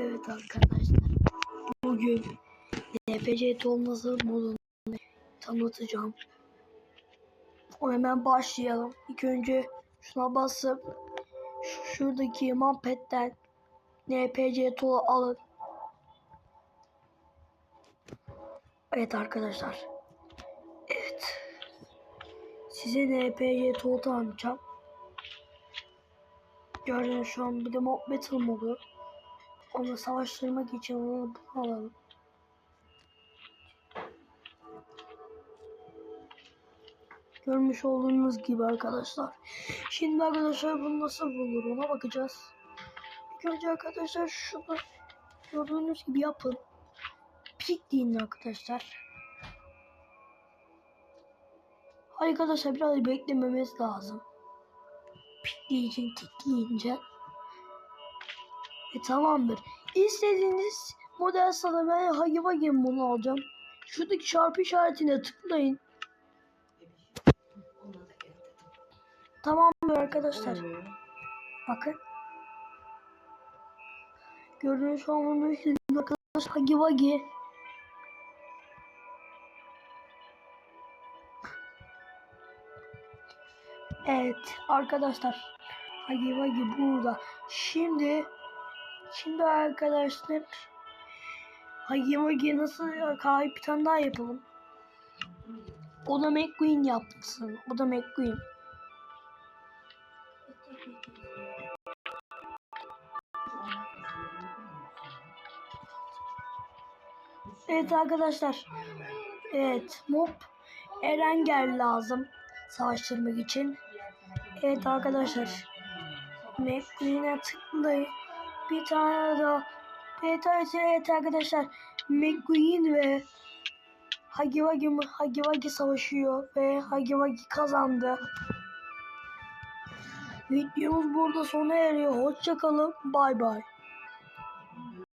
Evet arkadaşlar. Bugün NPC olması modunu tanıtacağım. O hemen başlayalım. İlk önce şuna basıp şu- şuradaki mampetten NPC tool alın. Evet arkadaşlar. Evet. Size NPC tool tanıtacağım. Gördüğünüz şu an bir de mob battle modu. Onu savaştırmak için onu alalım. Görmüş olduğunuz gibi arkadaşlar. Şimdi arkadaşlar bunu nasıl bulur ona bakacağız. İlk önce arkadaşlar şunu gördüğünüz gibi yapın. Pik deyin arkadaşlar. Arkadaşlar biraz beklememiz lazım. Pik diyeceksin, tik deyince. E tamamdır. İstediğiniz model sana ben Hagi Wagi'm bunu alacağım. Şuradaki çarpı işaretine tıklayın. Tamamdır arkadaşlar. Bakın. Gördüğünüz şu an bunu arkadaşlar Hagi Wagi. Evet arkadaşlar. Hagi Wagi burada. Şimdi Şimdi arkadaşlar Wagi nasıl kahve bir tane daha yapalım. O da McQueen yapsın. O da McQueen. Evet arkadaşlar. Evet mob Erenger lazım savaştırmak için. Evet arkadaşlar. McQueen'e tıklayın. Bir tane daha. Evet, evet, evet arkadaşlar. McQueen ve Hagiwagi, Hagiwagi savaşıyor ve Hagiwagi kazandı. Videomuz burada sona eriyor. Hoşçakalın. Bay bay.